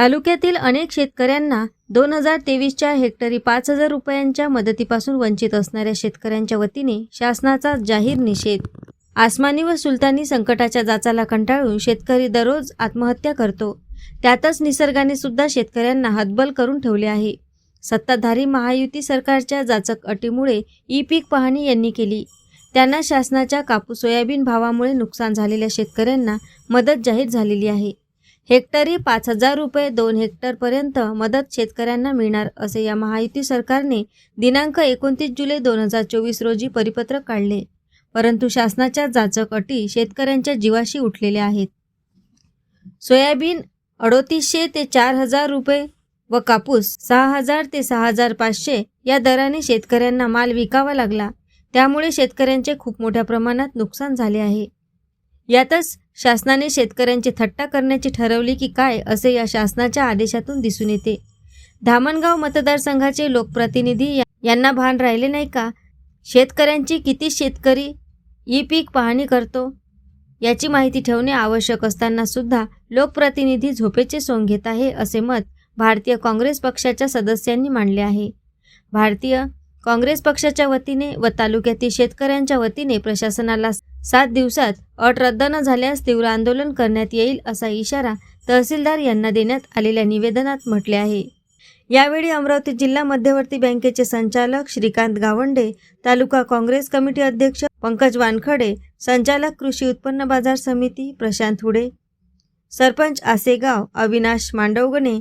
तालुक्यातील अनेक शेतकऱ्यांना दोन हजार तेवीसच्या हेक्टरी पाच हजार रुपयांच्या मदतीपासून वंचित असणाऱ्या शेतकऱ्यांच्या वतीने शासनाचा जाहीर निषेध. आसमानी व सुलतानी संकटाच्या जाचाला कंटाळून शेतकरी दररोज आत्महत्या करतो. त्यातच निसर्गाने सुद्धा शेतकऱ्यांना हतबल करून ठेवले आहे. सत्ताधारी महायुती सरकारच्या जाचक अटीमुळे ई पीक पाहणी यांनी केली. त्यांना शासनाच्या कापूस सोयाबीन भावामुळे नुकसान झालेल्या शेतकऱ्यांना मदत जाहीर झालेली आहे. हेक्टरी पाच हजार रुपये दोन हेक्टरपर्यंत मदत शेतकऱ्यांना मिळणार असे या महायुती सरकारने दिनांक एकोणतीस जुलै दोन हजार चोवीस रोजी परिपत्रक काढले. परंतु शासनाच्या जाचक अटी शेतकऱ्यांच्या जीवाशी उठलेल्या आहेत. सोयाबीन अडोतीसशे ते चार हजार रुपये व कापूस सहा हजार ते सहा हजार पाचशे या दराने शेतकऱ्यांना माल विकावा लागला. त्यामुळे शेतकऱ्यांचे खूप मोठ्या प्रमाणात नुकसान झाले आहे. यातच शासनाने शेतकऱ्यांची थट्टा करण्याची ठरवली की काय असे या शासनाच्या आदेशातून दिसून येते. धामणगाव मतदारसंघाचे लोकप्रतिनिधी यांना भान राहिले नाही का? शेतकऱ्यांची किती शेतकरी ई पीक पाहणी करतो? याची माहिती ठेवणे आवश्यक असताना सुद्धा लोकप्रतिनिधी झोपेचे सोंग घेत आहे असे मत भारतीय काँग्रेस पक्षाच्या सदस्यांनी मांडले आहे. भारतीय काँग्रेस पक्षाच्या वतीने व तालुक्यातील शेतकऱ्यांच्या वतीने प्रशासनाला सात दिवसात अट रद्द न झाल्यास तीव्र आंदोलन करण्यात येईल असा इशारा तहसीलदार यांना देण्यात आलेल्या निवेदनात म्हटले आहे. यावेळी अमरावती जिल्हा मध्यवर्ती बँकेचे संचालक श्रीकांत गावंडे तालुका काँग्रेस कमिटी अध्यक्ष पंकज वानखडे संचालक कृषी उत्पन्न बाजार समिती प्रशांत हुडे सरपंच आसेगाव अविनाश मांडवगणे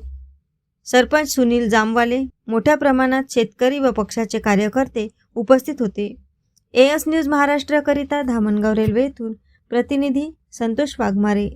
सरपंच सुनील जामवाले मोठ्या प्रमाणात शेतकरी व पक्षाचे कार्यकर्ते उपस्थित होते. एएस न्यूज महाराष्ट्राकरिता धामणगाव रेल्वे येथून प्रतिनिधी संतोष वाघमारे.